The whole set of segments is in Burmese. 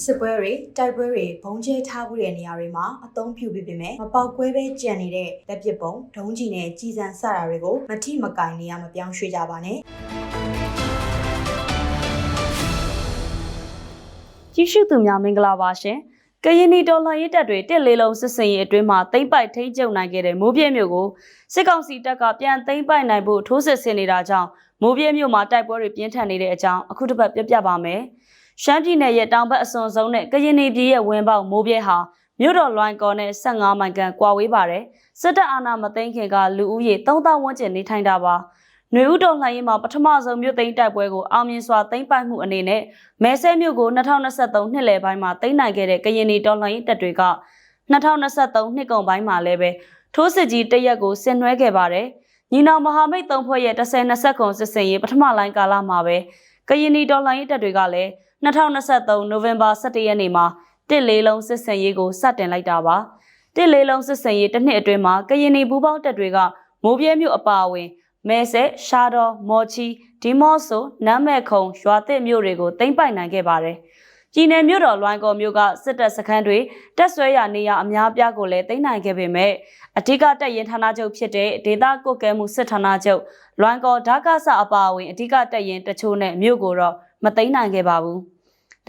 စစ်ပွဲတွေတိုက်ပွဲတွေဘုံကျဲထားမှုတဲ့နေရာတွေမှာအသုံးပြုပြီးပေမဲ့မပေါက်ကွဲပဲကြံနေတဲ့လက်ပစ်ပုံဒုံးကျည်နဲ့ကြီးစံစတာတွေကိုမထိမကင်နေရမပြောင်းရွှေ့ကြပါနဲ့ကြီးစုသူများမင်္ဂလာပါရှင်။ကရင်နီတော်လှန်ရေးတပ်တွေတစ်လေးလုံးစစ်စင်ရေးအတွင်းမှာတိမ့်ပိုက်ထိမ့်ကျုံနိုင်ခဲ့တဲ့မိုးပြဲမြို့ကိုစစ်ကောင်စီတပ်ကပြန်သိမ်းပိုက်နိုင်ဖို့ထိုးစစ်ဆင်နေတာကြောင့်မိုးပြဲမြို့မှာတိုက်ပွဲတွေပြင်းထန်နေတဲ့အကြောင်းအခုတစ်ပတ်ပြပြပါမယ်။ ရှမ်းပြည်နယ်ရဲ့တောင်ဘက်အစွန်ဆုံးနဲ့ကရင်နီပြည်ရဲ့ဝင်းပေါက်မိုးပြဲဟာမြို့တော်လွိုင်ကော်နဲ့15မိုင်ခန့်ကွာဝေးပါတယ်။စစ်တပ်အာဏာမသိမ်းခင်ကလူဦးရေ3000ဝန်းကျင်နေထိုင်တာပါ။နွေဦးတော်လှန်ရေးမှာပထမဆုံးမြို့သိမ်းတိုက်ပွဲကိုအောင်မြင်စွာသိမ်းပိုက်မှုအနေနဲ့မဲဆဲမြို့ကို2023နှစ်လယ်ပိုင်းမှာသိမ်းနိုင်ခဲ့တဲ့ကရင်နီတော်လှန်ရေးတပ်တွေက2023နှစ်ကုန်ပိုင်းမှာလည်းပဲထိုးစစ်ကြီးတရက်ကိုဆင်နွှဲခဲ့ပါတယ်။ညီနောင်မဟာမိတ်သုံးဖွဲ့ရဲ့10-20ခုစစ်စင်ရေးပထမလိုင်းကာလမှာပဲကရင်နီတော်လှန်ရေးတပ်တွေကလည်း 2023နိုဝင်ဘာ17ရက်နေ့မှာတစ်လေးလုံးစစ်စင်ရေးကိုစတင်လိုက်တာပါ။တစ်လေးလုံးစစ်စင်ရေးတစ်နှစ်အတွင်းမှာကရင်နီပူးပေါင်းတပ်တွေကမိုးပြဲမြို့အပါအဝင်မဲဆဲရှာတော်မော်ချီဒီမော့ဆိုနမ်းမဲ့ခုံရွာသစ်မြို့တွေကိုသိမ်းပိုက်နိုင်ခဲ့ပါတယ်။ပြည်내မြို့တော်လွိုင်ကော်မြို့ကစစ်တပ်စခန်းတွေတက်ဆွဲရနေရအများပြားကိုလည်းသိမ်းနိုင်ခဲ့ပေမဲ့အဓိကတပ်ရင်ဌာနချုပ်ဖြစ်တဲ့ဒေသကွက်ကဲမှုစစ်ဌာနချုပ်လွိုင်ကော်ဓာကဆအပါအဝင်အဓိကတပ်ရင်တချို့နဲ့မြို့ကိုတော့မသိမ်းနိုင်ခဲ့ပါဘူး။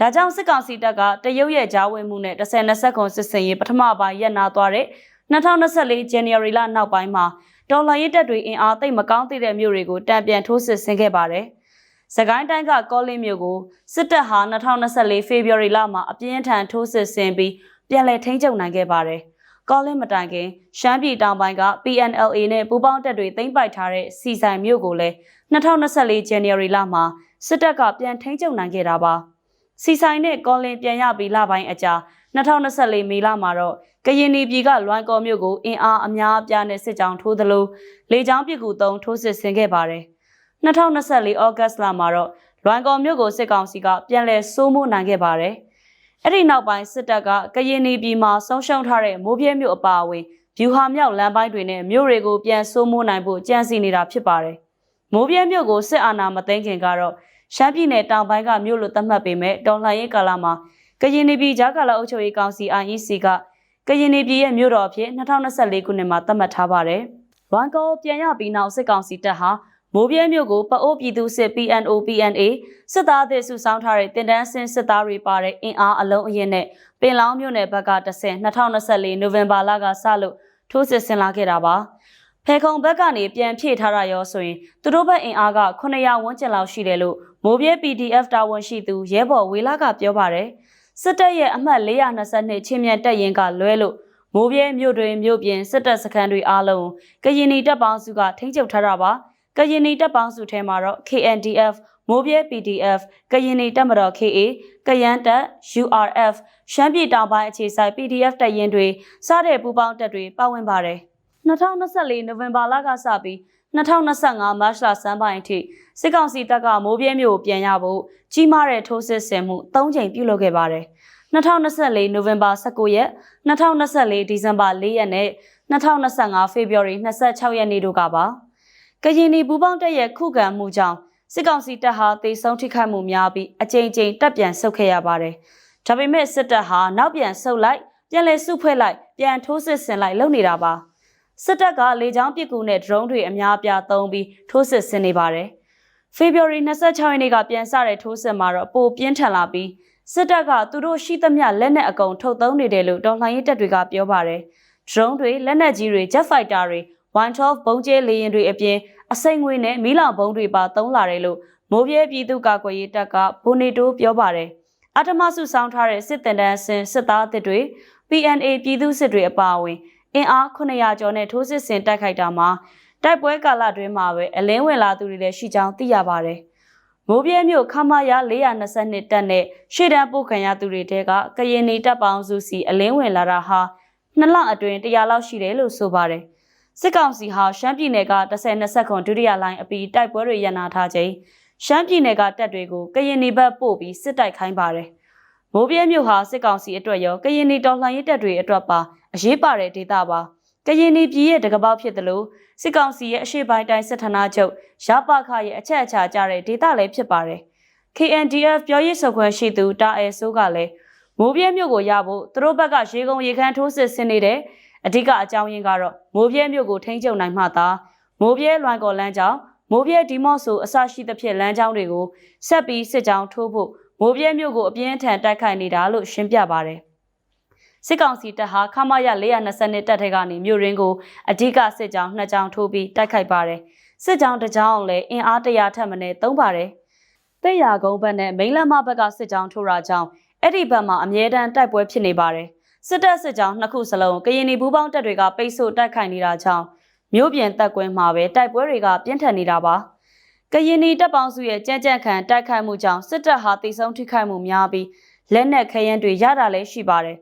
ဒါကြောင့်စစ်ကောင်စီတပ်ကတရုတ်ရဲ့ဂျားဝင်မှုနဲ့10-20ခုစစ်စင်ရေးပထမပိုင်းရပ်နာသွားတဲ့2024 January လနောက်ပိုင်းမှာဒေါ်လာရေးတက်တွေအင်အားသိမ့်မကောင်းသေးတဲ့မြို့တွေကိုတံပြန်ထိုးစစ်ဆင်ခဲ့ပါတယ်။စကိုင်းတိုင်းကကောလင်းမြို့ကိုစစ်တပ်ဟာ2024 February လမှာအပြင်းထန်ထိုးစစ်ဆင်ပြီးပြန်လည်ထိန်းချုပ်နိုင်ခဲ့ပါတယ်။ကောလင်းမတိုင်ခင်ရှမ်းပြည်တောင်ပိုင်းက PNLA နဲ့ပူးပေါင်းတပ်တွေသိမ်းပိုက်ထားတဲ့စီဆိုင်မြို့ကိုလည်း2024 January လမှာစစ်တပ်ကပြန်ထိန်းချုပ်နိုင်ခဲ့တာပါ။ စီဆိုင်နဲ့ကောလင်းပြန်ရပြီးလပိုင်းအကြာ2024မေလမှာတော့ကရင်နီပြည်ကလွိုင်ကော်မြို့ကိုအင်အားအများအပြားနဲ့စစ်ကြောင်းထိုးသလိုလေကြောင်းပစ်ကူသုံးထိုးစစ်ဆင်ခဲ့ပါတယ်။2024ဩဂတ်လမှာတော့လွိုင်ကော်မြို့ကိုစစ်ကောင်စီကပြန်လည်စိုးမိုးနိုင်ခဲ့ပါတယ်။အဲ့ဒီနောက်ပိုင်းစစ်တပ်ကကရင်နီပြည်မှာဆုံးရှုံးထားတဲ့မိုးပြဲမြို့အပါအဝင်ဗျူဟာမြောက်လမ်းပိုင်းတွေနဲ့မြို့တွေကိုပြန်စိုးမိုးနိုင်ဖို့ကြံစီနေတာဖြစ်ပါတယ်။မိုးပြဲမြို့ကိုစစ်အာဏာမသိမ်းခင်ကတော့ ရှမ်းပြည်နယ်တောင်ပိုင်းကမြို့လိုသတ်မှတ်ပေမဲ့တော်လှန်ရေးကာလမှာကရင်နီပြည်ဂျာကာလာအုပ်ချုပ်ရေးကောင်စီ IEC ကကရင်နီပြည်ရဲ့မြို့တော်အဖြစ်2024ခုနှစ်မှာသတ်မှတ်ထားပါတယ်။လွန်ကောပြန်ရပြီးနောက်စစ်ကောင်စီတပ်ဟာမိုးပြဲမြို့ကိုပအိုးပြည်သူစစ် PNO PNA စစ်သားတွေစုဆောင်းထားတဲ့တင်တန်းစင်စစ်သားတွေပါတဲ့အင်အားအလုံးအရင်နဲ့ပင်လောင်းမြို့နယ်ဘက်က10 2024နိုဝင်ဘာလကစလို့ထိုးစစ်ဆင်လာခဲ့တာပါ။ဖေခုံဘက်ကနေပြန်ဖြည့်ထားတာရောဆိုရင်သူတို့ဘက်အင်အားက900ဝန်းကျင်လောက်ရှိတယ်လို့ မိုးပြဲ PDF တာဝန်ရှိသူရဲဘော်ဝေလာကပြောပါတယ်။စစ်တပ်ရဲ့အမှတ်422ချင်းမြတ်တပ်ရင်ကလွဲလို့မိုးပြဲမြို့တွင်မြို့ပြင်စစ်တပ်စခန်းတွေအားလုံးကရင်နီတပ်ပေါင်းစုကထိန်းချုပ်ထားတာပါကရင်နီတပ်ပေါင်းစုထဲမှာတော့ KNDF မိုးပြဲ PDF ကရင်နီတပ်မတော် KA ကယန်းတပ် URF ရှမ်းပြည်တောင်ပိုင်းအခြေစိုက် PDF တပ်ရင်းတွေစတဲ့ပူးပေါင်းတပ်တွေပါဝင်ပါတယ် 2024နိုဝင်ဘာလကစပြီး2025မတ်လစမ်းပိုင်းအထိစစ်ကောင်စီတပ်ကမိုးပြဲမြို့ကိုပြန်ရဖို့ကြီးမားတဲ့ထိုးစစ်ဆင်မှု၃ကြိမ်ပြုလုပ်ခဲ့ပါတယ်။2024နိုဝင်ဘာ19ရက်2024ဒီဇင်ဘာ4ရက်နဲ့2025ဖေဖော်ဝါရီ26ရက်နေ့တို့ကပါကရင်နီပူပေါင်းတပ်ရဲ့ခုခံမှုကြောင့်စစ်ကောင်စီတပ်ဟာတေဆုံးထိခိုက်မှုများပြီးအကြိမ်ကြိမ်တပ်ပြန်ဆုတ်ခဲ့ရပါတယ်။ဒါပေမဲ့စစ်တပ်ဟာနောက်ပြန်ဆုတ်လိုက်ပြန်လဲစုဖွဲ့လိုက်ပြန်ထိုးစစ်ဆင်လိုက်လုပ်နေတာပါ။ စစ်တပ်ကလေကြောင်းပစ်ကူနဲ့ဒရုန်းတွေအများအပြားသုံးပြီးထိုးစစ်ဆင်နေပါတယ်။ဖေဖော်ဝါရီ26ရက်နေ့ကပြန်စတဲ့ထိုးစစ်မှာတော့ပိုပြင်းထန်လာပြီးစစ်တပ်ကသူတို့ရှိသမျှလက်နက်အကုန်ထုတ်သုံးနေတယ်လို့တော်လှန်ရေးတပ်တွေကပြောပါတယ်။ drone တွေလက်နက်ကြီးတွေ jet fighter တွေ112ဘုံကျဲလေယာဉ်တွေအပြင်အစိမ့်ငွေနဲ့မီးလောင်ဘုံတွေပါသုံးလာတယ်လို့မိုးပြဲပြည်သူ့ကာကွယ်ရေးတပ်ကဘိုနေတိုးပြောပါတယ်။အထမဆုဆောင်းထားတဲ့စစ်တပ်တန်းစင်စစ်သားအစ်တွေ PNA ပြည်သူစစ်တွေအပါအဝင် အင်အား900ကျော်နဲ့ထိုးစစ်ဆင်တိုက်ခိုက်တာမှာတိုက်ပွဲကာလတွင်းမှာပဲအလင်းဝင်လာသူတွေလည်းရှိကြောင်းသိရပါတယ်။မိုးပြဲမြို့ခမာရ422တက်နဲ့ရှေ့တန်းပို့ခံရသူတွေတဲကကရင်နေတပ်ပေါင်းစုစီအလင်းဝင်လာတာဟာနှစ်လအတွင်း100လောက်ရှိတယ်လို့ဆိုပါတယ်။စစ်ကောင်စီဟာရှမ်းပြည်နယ်က10-20ခွန်ဒုတိယလိုင်းအပီတိုက်ပွဲတွေရန်နာထားချိန်ရှမ်းပြည်နယ်ကတပ်တွေကိုကရင်နေဘက်ပို့ပြီးစစ်တိုက်ခိုင်းပါတယ်။မိုးပြဲမြို့ဟာစစ်ကောင်စီအတွက်ရောကရင်နေတော်လှန်ရေးတပ်တွေအတွက်ပါ အရေးပါတဲ့ဒေသပါကရင်နီပြည်ရဲ့တကပောက်ဖြစ်တယ်လို့စစ်ကောင်စီရဲ့အရှိပိုင်းတိုင်းစစ်ဌာနချုပ်ရပခရဲ့အချက်အချာကြတဲ့ဒေသလည်းဖြစ်ပါတယ် KNDF ပြောရေးဆိုခွင့်ရှိသူတာအဲဆိုးကလည်းမိုးပြဲမြို့ကိုရဖို့သူတို့ဘက်ကရေကုန်ရေခမ်းထိုးစစ်ဆင်နေတဲ့အဓိကအကြောင်းရင်းကတော့မိုးပြဲမြို့ကိုထိန်းချုပ်နိုင်မှသာမိုးပြဲလွိုင်ကော်လမ်းကြောင်းမိုးပြဲဒီမော့ဆိုအစရှိသဖြင့်လမ်းကြောင်းတွေကိုဆက်ပြီးစစ်ကြောင်းထိုးဖို့မိုးပြဲမြို့ကိုအပြင်းထန်တိုက်ခိုက်နေတာလို့ရှင်းပြပါတယ် စစ်ကောင်စီတပ်ဟာခမရ420တပ်ထဲကနေမြို့ရင်းကိုအဓိကစစ်ကြောင်းနှစ်ကြောင်းထိုးပြီးတိုက်ခိုက်ပါတယ်စစ်ကြောင်းတစ်ကြောင်းလည်းအင်အားတရာထက်မနည်းသုံးပါတယ်တဲ့ရကုန်းဘက်နဲ့မိန်းလမ်းမဘက်ကစစ်ကြောင်းထိုးတာကြောင့်အဲ့ဒီဘက်မှာအမြဲတမ်းတိုက်ပွဲဖြစ်နေပါတယ်စစ်တပ်စစ်ကြောင်းနှစ်ခုစလုံးကရင်နီဘူးပေါင်းတပ်တွေကပိတ်ဆို့တိုက်ခိုက်နေတာကြောင့်မြို့ပြင်တပ်ကွင်းမှာပဲတိုက်ပွဲတွေကပြင်းထန်နေတာပါကရင်နီတပ်ပေါင်းစုရဲ့ကြမ်းကြမ်းခံတိုက်ခိုက်မှုကြောင့်စစ်တပ်ဟာတိတ်ဆုံးထိခိုက်မှုများပြီးလက်နက်ခဲယမ်းတွေရတာလည်းရှိပါတယ်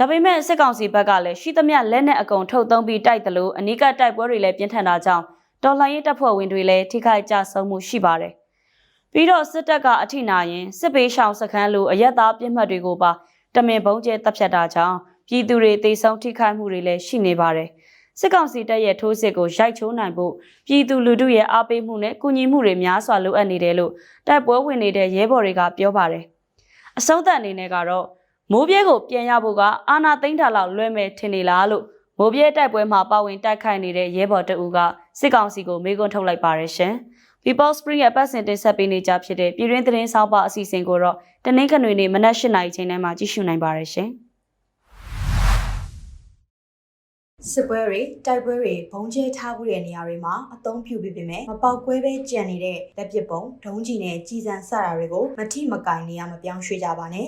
ဒါပေမဲ့စစ်ကောင်စီဘက်ကလည်းရှိသမျှလက်နက်အကုန်ထုတ်သုံးပြီးတိုက်တယ်လို့အနိကတိုက်ပွဲတွေလည်းပြင်းထန်တာကြောင့်တော်လှန်ရေးတပ်ဖွဲ့ဝင်တွေလည်းထိခိုက်ကြဆုံးမှုရှိပါတယ်။ပြီးတော့စစ်တပ်ကအထိနာရင်စစ်ပေးရှောင်စခန်းလိုအရက်သားပြစ်မှတ်တွေကိုပါတမင်ပုံကျဲတပ်ဖြတ်တာကြောင့်ပြည်သူတွေသေဆုံးထိခိုက်မှုတွေလည်းရှိနေပါတယ်။စစ်ကောင်စီတပ်ရဲ့ထိုးစစ်ကိုရိုက်ချိုးနိုင်ဖို့ပြည်သူလူထုရဲ့အားပေးမှုနဲ့ကူညီမှုတွေများစွာလိုအပ်နေတယ်လို့တိုက်ပွဲဝင်နေတဲ့ရဲဘော်တွေကပြောပါတယ်။အဆုံးသတ်အနေနဲ့ကတော့ မိုးပြဲကိုပြန်ရဖို့ကအာနာသိန်းတာလောက်လွဲမဲ့ထင်နေလားလို့မိုးပြဲတိုက်ပွဲမှာပါဝင်တိုက်ခိုက်နေတဲ့ရဲဘော်တအူကစစ်ကောင်စီကိုမေးခွန်းထုတ်လိုက်ပါတယ်ရှင်။ People Spring ရဲ့ပတ်စင်တင်ဆက်ပေးနေကြဖြစ်တဲ့ပြည်တွင်းသတင်းဆောင်ပါအစီအစဉ်ကိုတော့တနင်္ဂနွေနေ့မနက်၈နာရီချိန်တိုင်းမှာကြည့်ရှုနိုင်ပါတယ်ရှင်။စစ်ပွဲတွေတိုက်ပွဲတွေဘုံကျဲထားမှုတဲ့နေရာတွေမှာအသုံးပြုပြီးပေမဲ့မပေါက်ကွဲပဲကြံနေတဲ့လက်ပစ်ပုံဒုံးကျည်နဲ့ကြီးစံစတာတွေကိုမထိမကင်နေရမပြောင်းရွှေ့ကြပါနဲ့